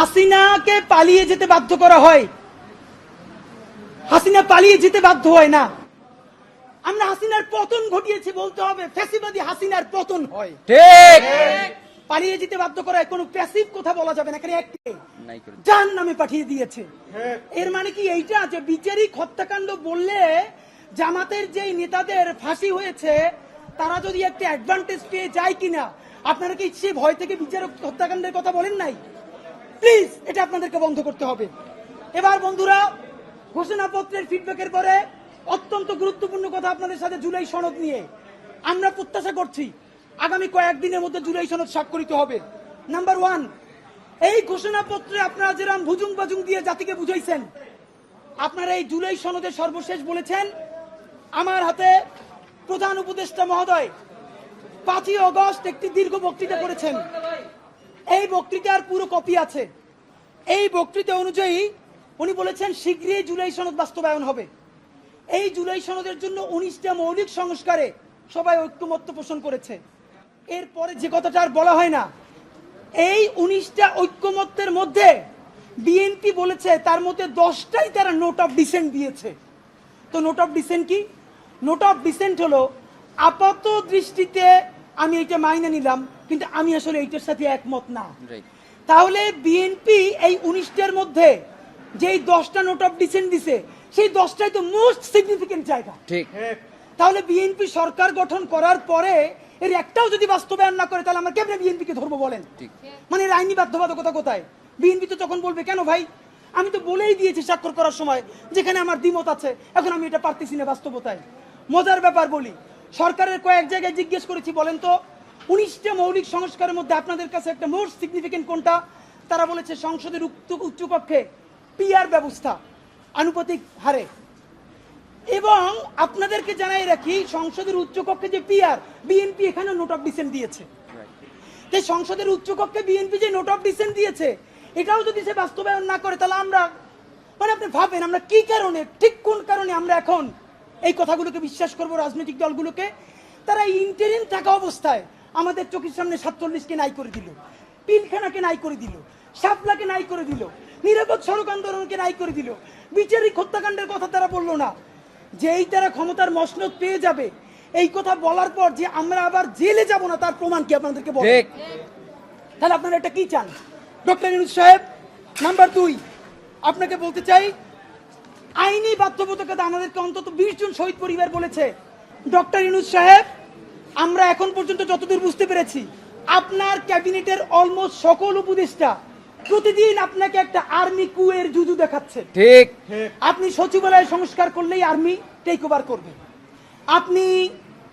হাসিনাকে পালিয়ে যেতে বাধ্য করা হয়। হাসিনা পালিয়ে যেতে বাধ্য হয় না। আমরা হাসিনার পতন ঘটিয়েছি বলতে হবে। ফ্যাসিবাদী হাসিনার পতন হয়। ঠিক। পালিয়ে যেতে বাধ্য করা হয়। কোনো প্যাসিভ কথা বলা যাবে না। এখানে একটাই নাই জান নামে পাঠিয়ে দিয়েছে। এর মানে কি এইটা? যে বিচারিক হত্যাকাণ্ড বললে জামাতের যেই নেতাদের ফাঁসি হয়েছে তারা যদি একটা অ্যাডভান্টেজ পেয়ে যায় কিনা? আপনারা কি সে ভয় থেকে বিচারক হত্যাকাণ্ডের কথা বলেন নাই? প্লিজ, এটা আপনাদেরকে বন্ধ করতে হবে। এবার বন্ধুরা, ঘোষণাপত্রের ফিডব্যাকের পরে অত্যন্ত গুরুত্বপূর্ণ কথা আপনাদের সাথে জুলাই সনদ নিয়ে আমরা প্রত্যাশা করছি, আগামী কয়েকদিনের মধ্যে জুলাই সনদ স্বাক্ষরিত হবে। নাম্বার ওয়ান এই ঘোষণাপত্রে আপনারা যেরকম ভুজুং বাজুং দিয়ে জাতিকে বুঝাইছেন, আপনারা এই জুলাই সনদে সর্বশেষ বলেছেন, আমার হাতে প্রধান উপদেষ্টা মহোদয় পাঁচই অগস্ট একটি দীর্ঘ বক্তৃতা করেছেন। এই বক্তৃতার পুরো কপি আছে। এই বক্তৃতা অনুযায়ী উনি বলেছেন, শীঘ্রই জুলাই সনদ বাস্তবায়ন হবে। এই জুলাই সনদের জন্য উনিশটা মৌলিক সংস্কারে সবাই ঐক্যমত্য পোষণ করেছে। এরপরে যে কথাটা আর বলা হয় না, এই উনিশটা ঐক্যমত্যের মধ্যে বিএনপি বলেছে, তার মধ্যে দশটাই তারা নোট অফ ডিসেন্ট দিয়েছে। তো নোট অফ ডিসেন্ট কি? নোট অফ ডিসেন্ট হলো, আপাত দৃষ্টিতে আমি এটা মাইনে নিলাম কিন্তু আমি আসলে এইটার সাথে একমত না। তাহলে বিএনপি এই উনিশটার মধ্যে যেই দশটা নোট অফ ডিসেন্ট দিছে সেই দশটাই তো মোস্ট সিগনিফিকেন্ট জায়গা। ঠিক। তাহলে বিএনপি সরকার গঠন করার পরে এর একটাও যদি বাস্তবায়ন না করে তাহলে আমরা কেমনে বিএনপি কে ধরবো বলেন? ঠিক। মানে এর আইনি বাধ্যবাধকতা কোথায়? বিএনপি তো তখন বলবে কেন ভাই? আমি তো বলেই দিয়েছি স্বাক্ষর করার সময় যেখানে আমার দ্বিমত আছে এখন আমি এটা পারতেছি না বাস্তবতায়। মজার ব্যাপার বলি সরকারের কয়েক জায়গায় জিজ্ঞেস করেছি বলেন তো উনিশটা মৌলিক সংস্কারের মধ্যে আপনাদের কাছে একটা মোস্ট সিগনিফিকেন্ট কোনটা? তারা বলেছে সংসদের উক্ত উচ্চকক্ষে পিআর ব্যবস্থা আনুপাতিক হারে। এবং আপনাদেরকে জানাই রাখি সংসদের উচ্চকক্ষে যে পিআর বিএনপি এখানে নোট অফ ডিসেন্ট দিয়েছে। তাই সংসদের উচ্চকক্ষে বিএনপি যে নোট অফ ডিসেন্ট দিয়েছে এটাও যদি সে বাস্তবায়ন না করে তাহলে আমরা মানে আপনি ভাবেন আমরা কি কারণে ঠিক কোন কারণে আমরা এখন এই কথাগুলোকে বিশ্বাস করব রাজনৈতিক দলগুলোকে? তারা ইন্টারিম থাকা অবস্থায় আমাদের চোখের সামনে সাতচল্লিশকে নাই করে দিল পিলখানাকে নাই করে দিল শাপলাকে নাই করে দিল নিরাপদ সড়ক আন্দোলনকে নাই করে দিল বিচারিক হত্যাকাণ্ডের কথা তারা বলল না। যেই তারা ক্ষমতার মসনদ পেয়ে যাবে এই কথা বলার পর যে আমরা আবার জেলে যাব না তার প্রমাণ কি আপনাদেরকে ঠিক। তাহলে আপনারা এটা কি চান? ডক্টর ইনুজ সাহেব নাম্বার দুই আপনাকে বলতে চাই আইনি বাধ্যবাধকতা আমাদেরকে অন্তত বিশ জন শহীদ পরিবার বলেছে। ডক্টর ইনুজ সাহেব আমরা এখন পর্যন্ত যতদূর বুঝতে পেরেছি আপনার ক্যাবিনেটের অলমোস্ট সকল উপদেষ্টা প্রতিদিন আপনাকে একটা আর্মি কুয়ের জুজু দেখাচ্ছে ঠিক। আপনি সচিবালয় সংস্কার করলেই আর্মি টেক ওভার করবে। আপনি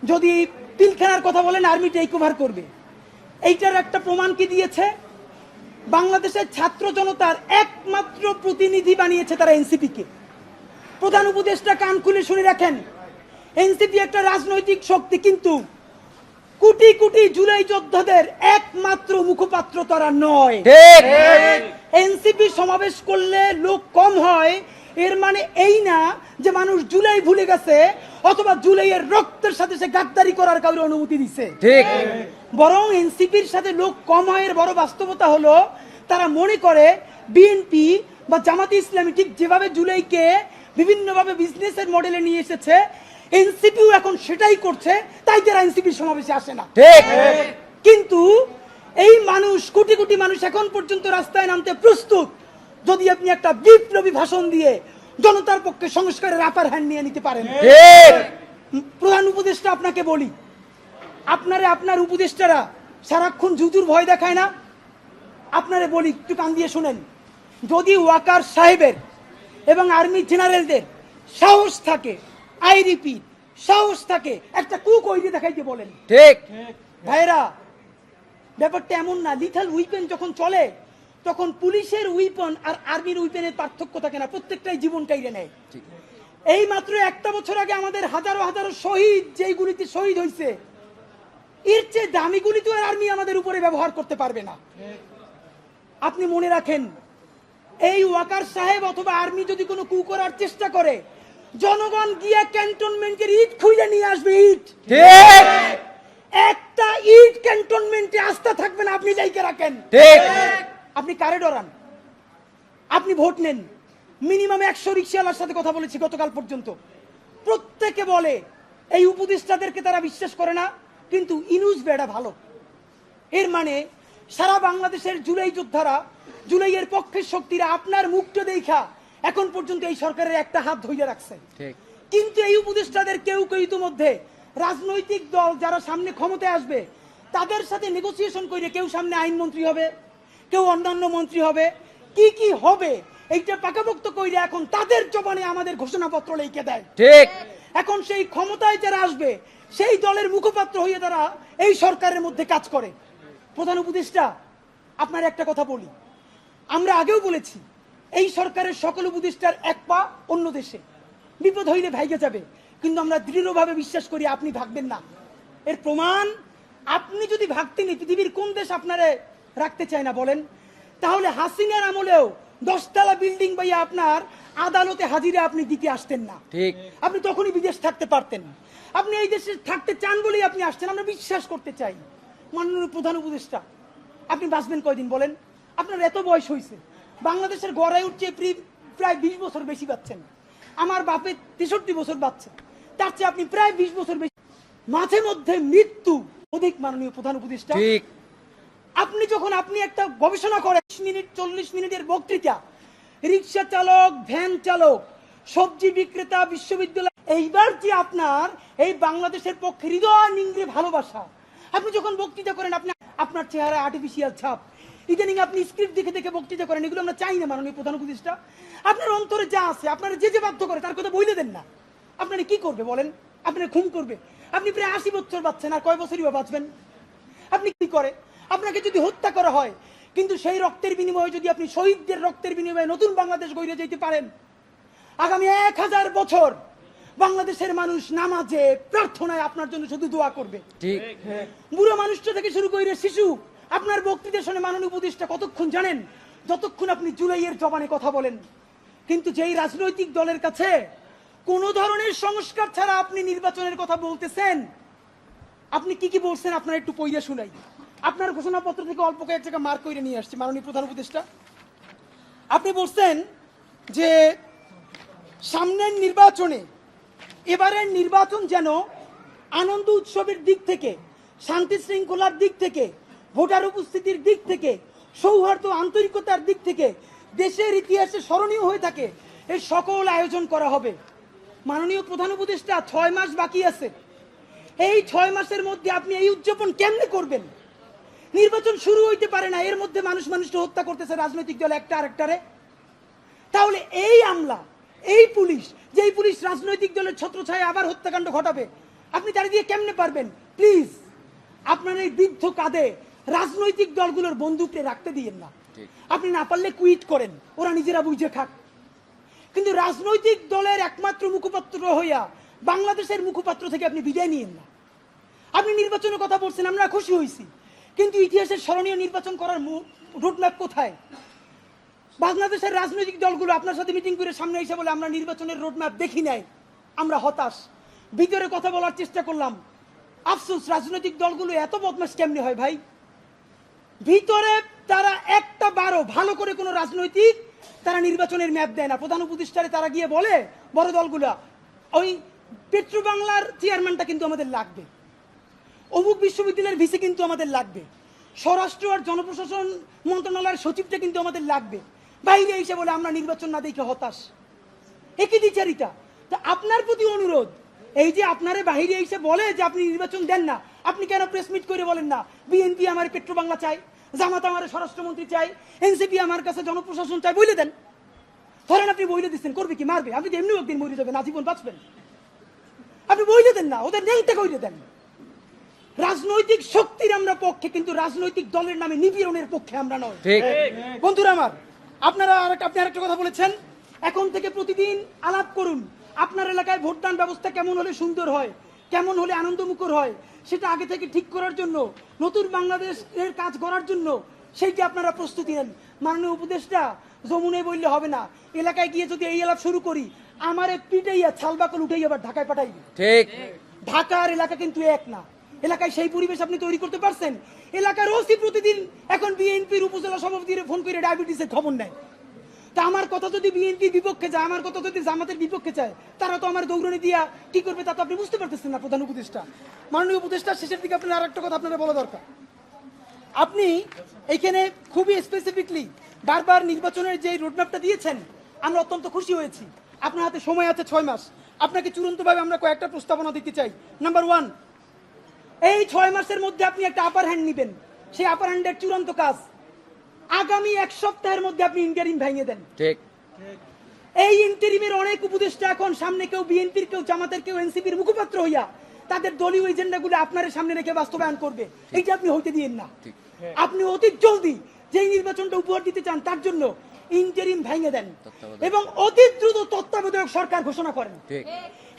যদি পিলখানার কথা বলেন আর্মি টেক ওভার করবে। এইটার একটা প্রমাণ কি দিয়েছে? বাংলাদেশের ছাত্র জনতার একমাত্র প্রতিনিধি বানিয়েছে তারা এনসিপি কে প্রধান উপদেষ্টা কান খুলে শুনে রাখেন এনসিপি একটা রাজনৈতিক শক্তি কিন্তু কোটি কোটি জুলাই যোদ্ধাদের একমাত্র মুখপাত্র তারা নয়। ঠিক। এনসিপি সমাবেশ করলে লোক কম হয় এর মানে এই না যে মানুষ জুলাই ভুলে গেছে অথবা জুলাইয়ের রক্তের সাথে সে গাদ্দারি করার কাউরে অনুমতি দিছে। ঠিক। বরং এনসিপির সাথে লোক কম হয় এর বড় বাস্তবতা হলো তারা মনে করে বিএনপি বা জামাতে ইসলামী ঠিক যেভাবে জুলাইকে বিভিন্নভাবে বিজনেসের মডেলে নিয়ে এসেছে এনসিপিও এখন সেটাই করছে তাই তারা এনসিপির সমাবেশে আসে না। ঠিক। কিন্তু এই মানুষ কোটি কোটি মানুষ এখন পর্যন্ত রাস্তায় নামতে প্রস্তুত। যদি আপনি একটা বিপ্লবী ভাষণ দিয়ে জনতার পক্ষে সংস্কারের আপার হ্যান্ড নিয়ে নিতে পারেন। প্রধান উপদেষ্টা আপনাকে বলি আপনারে আপনার উপদেষ্টারা সারাক্ষণ জুজুর ভয় দেখায় না। আপনারে বলি একটু কান দিয়ে শুনেন। যদি ওয়াকার সাহেবের এবং আর্মি জেনারেলদের সাহস থাকে আই রিপিট সাহস থাকে। একটা কুক ওইদি দেখাইতে বলেন। ঠিক। ভাইরা ব্যাপারটা এমন না। লিথাল উইপেন যখন চলে তখন পুলিশের উইপন আর আর্মির উইপেনের পার্থক্য থাকে না। প্রত্যেকটাই জীবন কাইরে নেয়। ঠিক। এই মাত্র একটা বছর আগে আমাদের হাজারো হাজারো শহীদ যেই গুলিতে শহীদ হয়েছে এর চেয়ে দামি গুলি তো আর আর্মি আমাদের উপরে ব্যবহার করতে পারবে না। আপনি মনে রাখেন এই ওয়াকার সাহেব অথবা আর্মি যদি কোনো কু করার চেষ্টা করে জনগণ গিয়া ক্যান্টনমেন্টের ইট খুঁজে নিয়ে আসবে ইট ঠিক। একটা ইট ক্যান্টনমেন্টে আস্থা থাকবে না আপনি যাইকে রাখেন। ঠিক। আপনি কারে ডরান? আপনি ভোট নেন। মিনিমাম একশো রিক্সাওয়ালার সাথে কথা বলেছি গতকাল পর্যন্ত। প্রত্যেকে বলে এই উপদেষ্টাদেরকে তারা বিশ্বাস করে না কিন্তু ইনুস বেড়া ভালো। এর মানে সারা বাংলাদেশের জুলাই যোদ্ধারা জুলাইয়ের পক্ষের শক্তিরা আপনার মুখটা দেখা। এখন পর্যন্ত এই সরকারের একটা হাত ধইরে রাখছে। কিন্তু এই উপদেষ্টাদের কেউ কেউ ইতিমধ্যে রাজনৈতিক দল যারা সামনে ক্ষমতায় আসবে তাদের সাথে নেগোসিয়েশন করে কেউ সামনে আইনমন্ত্রী হবে কেউ অন্যান্য মন্ত্রী হবে। কি কি হবে এইটা পাকাপোক্ত কইরে এখন তাদের জবানে আমাদের ঘোষণাপত্র লিখে দেয়। ঠিক। এখন সেই ক্ষমতায় যারা আসবে সেই দলের মুখপাত্র হয়ে তারা এই সরকারের মধ্যে কাজ করে। প্রধান উপদেষ্টা আপনার একটা কথা বলি। আমরা আগেও বলেছি এই সরকারের সকল উপদেষ্টার এক পা অন্য দেশে। বিপদ হইলে ভাইগে যাবে। কিন্তু আমরা দৃঢ়ভাবে বিশ্বাস করি আপনি ভাগবেন না। এর প্রমাণ আপনি যদি ভাগতেন পৃথিবীর কোন দেশ আপনারে রাখতে চায় না বলেন? তাহলে হাসিনার আমলেও দশতলা বিল্ডিং বাইয়া আপনার আদালতে হাজিরে আপনি দিতে আসতেন না। ঠিক। আপনি তখনই বিদেশ থাকতে পারতেন। আপনি এই দেশে থাকতে চান বলেই আপনি আসছেন। আমরা বিশ্বাস করতে চাই। মাননীয় প্রধান উপদেষ্টা আপনি বাঁচবেন কয়দিন বলেন? আপনার এত বয়স হয়েছে বাংলাদেশের গড়ায় উঠছে প্রায় বিশ বছর বেশি পাচ্ছেন আমার বাপের তেষট্টি বছর বাচ্চা তার চেয়ে আপনি প্রায় বিশ বছর বেশি মাঝে মধ্যে মৃত্যু অধিক মাননীয় প্রধান উপদেষ্টা। আপনি যখন আপনি একটা গবেষণা করেন 30 মিনিট চল্লিশ মিনিটের বক্তৃতা রিক্সা চালক ভ্যান চালক সবজি বিক্রেতা বিশ্ববিদ্যালয় এইবার যে আপনার এই বাংলাদেশের পক্ষে হৃদয় নিংড়ে ভালোবাসা আপনি যখন বক্তৃতা করেন আপনি আপনার চেহারা আর্টিফিশিয়াল ছাপ ইদানিং আপনি স্ক্রিপ্ট দেখে দেখে বক্তৃতা করেন এগুলো আমরা চাই না মাননীয় প্রধান উপদেষ্টা। আপনার অন্তরে যা আছে আপনারা যে যে বাধ্য করে তার কথা বইলে দেন না। আপনারা কি করবে বলেন? আপনারা খুন করবে। আপনি প্রায় আশি বছর বাঁচছেন আর কয় বছরই বা বাঁচবেন? আপনি কি করে? আপনাকে যদি হত্যা করা হয় কিন্তু সেই রক্তের বিনিময়ে যদি আপনি শহীদদের রক্তের বিনিময়ে নতুন বাংলাদেশ গড়ে যেতে পারেন আগামী এক হাজার বছর বাংলাদেশের মানুষ নামাজে প্রার্থনায় আপনার জন্য শুধু দোয়া করবে। ঠিক। বুড়ো মানুষটা থেকে শুরু করে শিশু আপনার বক্তৃতা শুনে মাননীয় উপদেষ্টা কতক্ষণ জানেন? যতক্ষণ আপনি জুলাইয়ের জবানে কথা বলেন। কিন্তু যেই রাজনৈতিক দলের কাছে কোন ধরনের সংস্কার ছাড়া আপনি নির্বাচনের কথা বলতেছেন, আপনি কি কি বলছেন আপনার একটু পইরা শুনাই। আপনার ঘোষণাপত্র থেকে অল্প কয়েক জায়গা মার্ক করে নিয়ে আসছি, মাননীয় প্রধান উপদেষ্টা। আপনি বলছেন যে সামনের নির্বাচনে এবারের নির্বাচন যেন আনন্দ উৎসবের দিক থেকে, শান্তি শৃঙ্খলার দিক থেকে ভোটার উপস্থিতির দিক থেকে, সৌহার্দ্য আন্তরিকতার দিক থেকে, দেশের ইতিহাসে স্মরণীয় হয়ে থাকে, এই সকল আয়োজন করা হবে। মাননীয় প্রধান উপদেষ্টা, ছয় মাস বাকি আছে। এই ছয় মাসের মধ্যে আপনি এই উদযাপন কেমনে করবেন? নির্বাচন শুরু হইতে পারে না, এর মধ্যে মানুষ মানুষকে হত্যা করতেছে, রাজনৈতিক দল একটা আরেকটারে। তাহলে এই আমলা, এই পুলিশ, যেই পুলিশ রাজনৈতিক দলের ছত্রছায়া আবার হত্যাকাণ্ড ঘটাবে, আপনি তারা দিয়ে কেমনে পারবেন? প্লিজ আপনার এই বৃদ্ধ কাঁধে রাজনৈতিক দলগুলোর বন্দুককে রাখতে দিয়েন না। আপনি না পারলে কুইট করেন ওরা নিজেরা বুঝে খাক। কিন্তু রাজনৈতিক দলের একমাত্র মুখপাত্র হইয়া বাংলাদেশের মুখপাত্র থেকে আপনি বিদায় নিয়েন না। আপনি নির্বাচনের কথা বলছেন আমরা খুশি হয়েছি কিন্তু ইতিহাসের স্মরণীয় নির্বাচন করার রোডম্যাপ কোথায়? বাংলাদেশের রাজনৈতিক দলগুলো আপনার সাথে মিটিং করে সামনে এসে বলে আমরা নির্বাচনের রোডম্যাপ দেখি নাই আমরা হতাশ। ভিতরে কথা বলার চেষ্টা করলাম। আফসোস রাজনৈতিক দলগুলো এত বদমাস কেমনি হয় ভাই? ভিতরে তারা একটা বারো ভালো করে কোনো রাজনৈতিক তারা নির্বাচনের ম্যাপ দেয় না। প্রধান উপদেষ্টারে তারা গিয়ে বলে, বড় দলগুলা, ওই পেট্রো বাংলার চেয়ারম্যানটা কিন্তু আমাদের লাগবে। অমুক বিশ্ববিদ্যালয়ের ভিসি কিন্তু আমাদের লাগবে। স্বরাষ্ট্র আর জনপ্রশাসন মন্ত্রণালয়ের সচিবটা কিন্তু আমাদের লাগবে। বাইরে এসে বলে, আমরা নির্বাচন না দেখে হতাশ। একই দ্বিচারিতা তা আপনার প্রতি অনুরোধ, এই যে আপনারে বাহিরে এসে বলে যে আপনি নির্বাচন দেন না আপনি কেন প্রেস মিট করে বলেন না? বিএনপি আমার পেট্রো বাংলা চাই জামাত আমার স্বরাষ্ট্রমন্ত্রী চাই এনসিপি আমার কাছে জনপ্রশাসন চাই বলে দেন। ধরেন আপনি বইলে দিচ্ছেন করবে কি মারবে? আপনি তো এমনি একদিন মরে যাবেন আজীবন বাঁচবেন। আপনি বইলে দেন না ওদের নেংটা কইলে দেন। রাজনৈতিক শক্তির আমরা পক্ষে কিন্তু রাজনৈতিক দলের নামে নিপীড়নের পক্ষে আমরা নয়। বন্ধুরা আমার আপনারা আপনি আরেকটা কথা বলেছেন? এখন থেকে প্রতিদিন আলাপ করুন আপনার এলাকায় ভোটদান ব্যবস্থা কেমন হলে সুন্দর হয়? কেমন হলে আনন্দমুখর হয় সেটা আগে থেকে ঠিক করার জন্য নতুন বাংলাদেশের কাজ করার জন্য সেইটি আপনারা প্রস্তুতি নেন। মাননীয় উপদেষ্টা যমুনে বললে হবে না এলাকায় গিয়ে যদি এই আলাপ শুরু করি আমার পিটাইয়া ছালবাকল উঠেই আবার ঢাকায় পাঠাইবে। ঠিক। ঢাকার এলাকা কিন্তু এক না। এলাকায় সেই পরিবেশ আপনি তৈরি করতে পারছেন। এলাকার ওসি প্রতিদিন এখন বিএনপির উপজেলা সভাপতির ফোন করে ডায়াবেটিসের খবর নেয়। তা আমার কথা যদি বিএনপি বিপক্ষে যায়, আমার কথা যদি জামাতের বিপক্ষে চায় তারা তো আমার দৌড়নি দিয়া কি করবে তা তো আপনি বুঝতে পারতেছেন না, প্রধান উপদেষ্টা। মাননীয় উপদেষ্টা, শেষের দিকে আপনার আর একটা কথা আপনারা বলা দরকার। আপনি এইখানে খুবই স্পেসিফিকলি বারবার নির্বাচনের যে রোডম্যাপটা দিয়েছেন, আমরা অত্যন্ত খুশি হয়েছি। আপনার হাতে সময় আছে ছয় মাস। আপনাকে চূড়ান্তভাবে আমরা কয়েকটা প্রস্তাবনা দিতে চাই। নাম্বার ওয়ান এই ছয় মাসের মধ্যে আপনি একটা আপার হ্যান্ড নেবেন। সেই আপার হ্যান্ডের চূড়ান্ত কাজ আগামী এক সপ্তাহের মধ্যে আপনি ইন্টারিম ভেঙে দেন। ঠিক। এই ইন্টারিমের অনেক উপদেষ্টা এখন সামনে কেউ বিএনপির কেউ জামাতের কেউ এনসিপির মুখপাত্র হইয়া তাদের দলীয় এজেন্ডাগুলো আপনার সামনে রেখে বাস্তবায়ন করবে। এইটা আপনি হইতে দিয়েন না। আপনি অতি জলদি যেই নির্বাচনটা উপহার দিতে চান তার জন্য ইন্টারিম ভেঙে দেন। এবং অতি দ্রুত তত্ত্বাবধায়ক সরকার ঘোষণা করেন।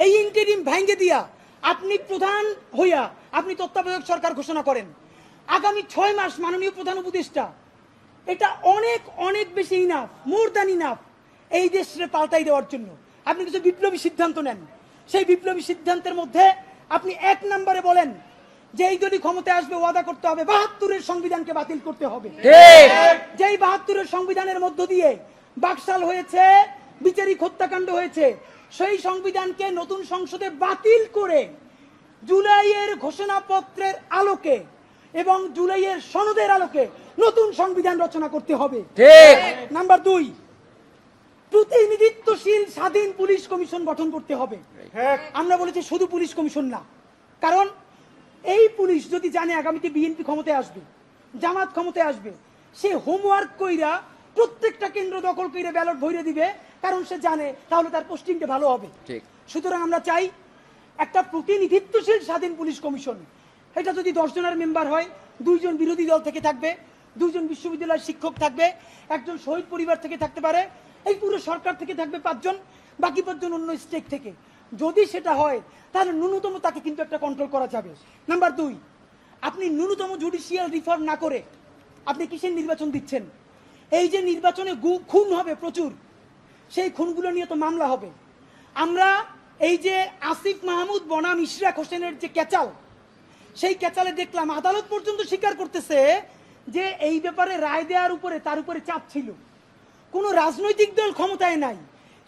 এই ইন্টারিম ভেঙে দিয়া আপনি প্রধান হইয়া আপনি তত্ত্বাবধায়ক সরকার ঘোষণা করেন। আগামী ছয় মাস মাননীয় প্রধান উপদেষ্টা এটা অনেক অনেক বেশি ইনাফ মোর দ্যান ইনাফ এই দেশে পাল্টাই দেওয়ার জন্য। আপনি কিছু বিপ্লবী সিদ্ধান্ত নেন। সেই বিপ্লবী সিদ্ধান্তের মধ্যে আপনি এক নম্বরে বলেন যে এই দলই ক্ষমতায় আসবে ওয়াদা করতে হবে বাহাত্তরের সংবিধানকে বাতিল করতে হবে। যেই বাহাত্তরের সংবিধানের মধ্য দিয়ে বাকশাল হয়েছে বিচারিক হত্যাকাণ্ড হয়েছে সেই সংবিধানকে নতুন সংসদে বাতিল করে জুলাইয়ের ঘোষণাপত্রের আলোকে এবং জুলাইয়ের সনদের আলোকে নতুন সংবিধান রচনা করতে হবে। নাম্বার দুই প্রতিনিধিত্বশীল স্বাধীন পুলিশ কমিশন গঠন করতে হবে। আমরা বলেছি শুধু পুলিশ কমিশন না। কারণ এই পুলিশ যদি জানে আগামীতে বিএনপি ক্ষমতায় আসবে জামাত ক্ষমতায় আসবে সে হোমওয়ার্ক কইরা প্রত্যেকটা কেন্দ্র দখল কইরা ব্যালট ভরে দিবে। কারণ সে জানে তাহলে তার পোস্টিংটা ভালো হবে। সুতরাং আমরা চাই একটা প্রতিনিধিত্বশীল স্বাধীন পুলিশ কমিশন এটা যদি দশ জনের মেম্বার হয়, দুইজন বিরোধী দল থেকে থাকবে, দুইজন বিশ্ববিদ্যালয়ের শিক্ষক থাকবে, একজন শহীদ পরিবার থেকে থাকতে পারে, এই পুরো সরকার থেকে থাকবে পাঁচজন, বাকি পাঁচজন অন্য স্টেট থেকে। যদি সেটা হয়, তাহলে ন্যূনতম তাকে কিন্তু একটা কন্ট্রোল করা যাবে। নাম্বার দুই, আপনি ন্যূনতম জুডিশিয়াল রিফর্ম না করে আপনি কিসের নির্বাচন দিচ্ছেন? এই যে নির্বাচনে গু- খুন হবে প্রচুর, সেই খুনগুলো নিয়ে তো মামলা হবে। আমরা এই যে আসিফ মাহমুদ, বনাম ইশরাক হোসেনের যে ক্যাচাল সেই ক্যাচালে দেখলাম আদালত পর্যন্ত স্বীকার করতেছে যে এই ব্যাপারে রায় দেওয়ার উপরে তার উপরে চাপ ছিল। কোনো রাজনৈতিক দল ক্ষমতায় নাই।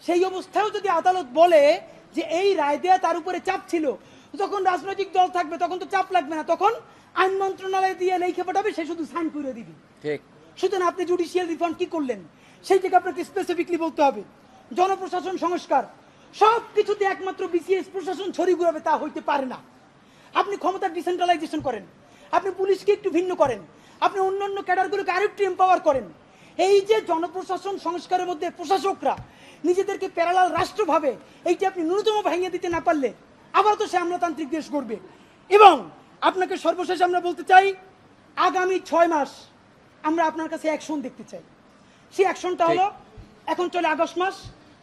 সেই অবস্থায়ও যদি আদালত বলে যে এই রায় দেয়া তার উপরে চাপ ছিল যখন রাজনৈতিক দল থাকবে তখন তো চাপ লাগবে না তখন আইন মন্ত্রণালয় দিয়ে লেখে পাঠাবে সে শুধু সাইন করে দিবে। ঠিক। সুতরাং আপনি জুডিশিয়াল রিফর্ম কি করলেন? সেই থেকে আপনাকে স্পেসিফিকলি বলতে হবে। জনপ্রশাসন সংস্কার। সব কিছুতে একমাত্র বিসিএস প্রশাসন ছড়ি ঘুরাবে তা হইতে পারে না। আপনি ক্ষমতার ডিসেন্ট্রালাইজেশন করেন। আপনি পুলিশকে একটু ভিন্ন করেন। আপনি অন্য অন্য ক্যাডারগুলোকে আরেকটু এম্পাওয়ার করেন। এই যে জনপ্রশাসন সংস্কারের মধ্যে প্রশাসকরা নিজেদেরকে প্যারালাল রাষ্ট্র ভাবে এইটা আপনি ন্যূনতম ভেঙে দিতে না পারলে আবার তো সে আমলাতান্ত্রিক দেশ করবে এবং আপনাকে সর্বশেষ আমরা বলতে চাই আগামী ছয় মাস আমরা আপনার কাছে অ্যাকশন দেখতে চাই। সেই অ্যাকশনটা হলো এখন চলে আগস্ট মাস।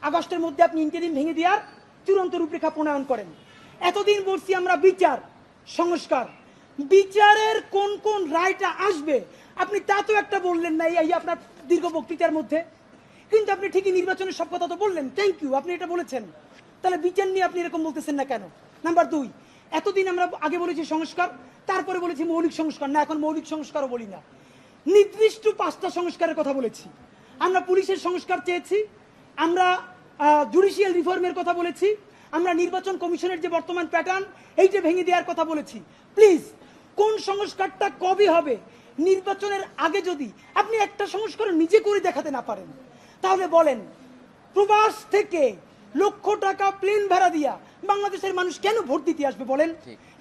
আগস্টের মধ্যে আপনি ইন্টারিম ভেঙে দেওয়ার চূড়ান্ত রূপরেখা প্রণয়ন করেন। এতদিন বলছি আমরা বিচার সংস্কার। বিচারের কোন কোন রায়টা আসবে, আপনি তা তো একটা বললেন না, এই আপনার দীর্ঘ বক্তৃতার মধ্যে। কিন্তু আপনি ঠিকই নির্বাচনের সব কথা তো বললেন। থ্যাংক ইউ আপনি এটা বলেছেন। তাহলে বিচার নিয়ে আপনি এরকম বলতেছেন না কেন? নাম্বার দুই, এতদিন আমরা আগে বলেছি সংস্কার, তারপরে বলেছি মৌলিক সংস্কার। না, এখন মৌলিক সংস্কারও বলি না। নির্দিষ্ট পাঁচটা সংস্কারের কথা বলেছি। আমরা পুলিশের সংস্কার চেয়েছি, আমরা জুডিশিয়াল রিফর্মের কথা বলেছি আমরা নির্বাচন কমিশনের যে বর্তমান প্যাটার্ন এইটা ভেঙে দেওয়ার কথা বলেছি। প্লিজ কোন সংস্কারটা কবে হবে? নির্বাচনের আগে যদি আপনি একটা সংস্কার নিজে করে দেখাতে না পারেন তাহলে বলেন প্রবাস থেকে লক্ষ টাকা প্লেন ভাড়া দিয়া বাংলাদেশের মানুষ কেন ভোট দিতে আসবে বলেন?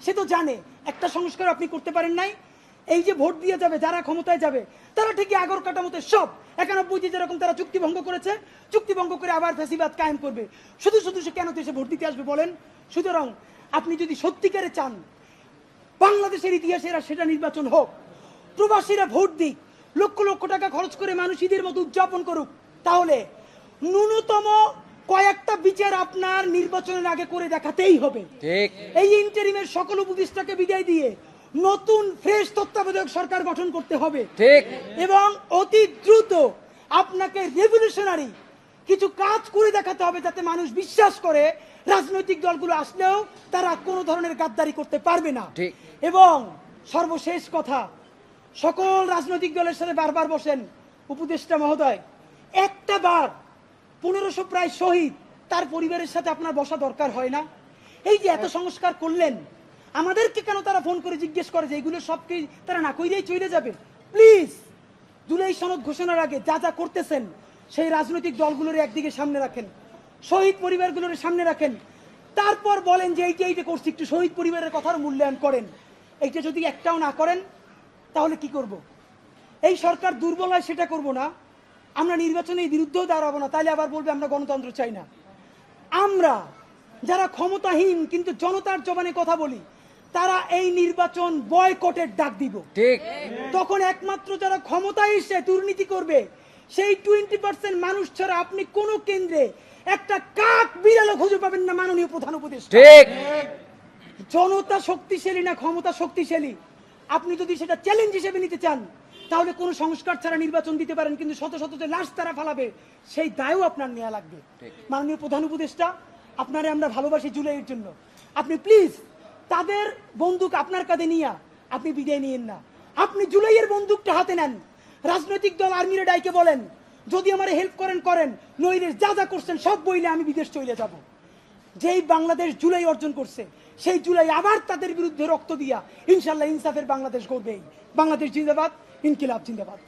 সে তো জানে একটা সংস্কার আপনি করতে পারেন নাই। এই যে ভোট দিয়ে যাবে যারা ক্ষমতায় যাবে তারা ঠিকই আগর কাটামতে সব। একানব্বইতে যেরকম তারা চুক্তি ভঙ্গ করেছে চুক্তি ভঙ্গ করে আবার ফেসিবাদ কায়েম করবে। শুধু শুধু সে কেন এসে ভোট দিতে আসবে বলেন? সুতরাং আপনি যদি সত্যিকারে চান বাংলাদেশের ইতিহাসে এরা সেটা নির্বাচন হোক প্রবাসীরা ভোট দিক লক্ষ লক্ষ টাকা খরচ করে মানুষ ঈদের মতো উদযাপন করুক তাহলে ন্যূনতম কয়েকটা বিচার আপনার নির্বাচনের আগে করে দেখাতেই হবে। এই ইন্টারিমের সকল উপদেষ্টাকে বিদায় দিয়ে নতুন ফ্রেশ তত্ত্বাবধায়ক সরকার গঠন করতে হবে। ঠিক। এবং অতি দ্রুত আপনাকে রেভলিউশনারি কিছু কাজ করে দেখাতে হবে যাতে মানুষ বিশ্বাস করে রাজনৈতিক দলগুলো আসলেও তারা কোনো ধরনের গাদ্দারি করতে পারবে না। ঠিক। এবং সর্বশেষ কথা সকল রাজনৈতিক দলের সাথে বারবার বসেন উপদেষ্টা মহোদয়। একটা বার পনেরোশো প্রায় শহীদ তার পরিবারের সাথে আপনার বসা দরকার হয় না। এই যে এত সংস্কার করলেন আমাদেরকে কেন তারা ফোন করে জিজ্ঞেস করে যে এগুলো সব কি তারা না কইরেই চলে যাবে? প্লিজ জুলাই সনদ ঘোষণার আগে যা যা করতেছেন, সেই রাজনৈতিক দলগুলোর একদিকে সামনে রাখেন, শহীদ পরিবারগুলোর সামনে রাখেন। তারপর বলেন যে এইটা এইটা করছি, একটু শহীদ পরিবারের কথার মূল্যায়ন করেন। এইটা যদি একটাও না করেন, তাহলে কি করব। এই সরকার দুর্বল হয়, সেটা করব না। আমরা নির্বাচনের বিরুদ্ধেও দাঁড়াবো না তাহলে আবার বলবে আমরা গণতন্ত্র চাই না। আমরা যারা ক্ষমতাহীন, কিন্তু জনতার জবানে কথা বলি তারা এই নির্বাচন বয়কটের ডাক দিব। ঠিক। তখন একমাত্র যারা ক্ষমতায় এসে দুর্নীতি করবে সেই টোয়েন্টি পার্সেন্ট মানুষ ছাড়া আপনি কোন কেন্দ্রে একটা কাক বিড়ালও খুঁজে পাবেন না মাননীয় প্রধান উপদেষ্টা। ঠিক। জনতা শক্তিশালী না ক্ষমতা শক্তিশালী? আপনি যদি সেটা চ্যালেঞ্জ হিসেবে নিতে চান তাহলে কোনো সংস্কার ছাড়া নির্বাচন দিতে পারেন কিন্তু শত শত যে লাশ তারা ফালাবে সেই দায়ও আপনার নেওয়া লাগবে। মাননীয় প্রধান উপদেষ্টা আপনারে আমরা ভালোবাসি জুলাইয়ের জন্য। আপনি প্লিজ তাদের বন্দুক আপনার কাঁধে নিয়ে আপনি বিদায় নিয়েন না। আপনি জুলাইয়ের বন্দুকটা হাতে নেন। রাজনৈতিক দল আর্মিরা ডাইকে বলেন, যদি আমার হেল্প করেন করেন, নইলে যা যা করছেন সব বইলে আমি বিদেশ চলে যাব। যেই বাংলাদেশ জুলাই অর্জন করছে, সেই জুলাই আবার তাদের বিরুদ্ধে রক্ত দিয়া ইনশাল্লাহ ইনসাফের বাংলাদেশ গড়বেই। বাংলাদেশ জিন্দাবাদ, ইনকিলাব জিন্দাবাদ।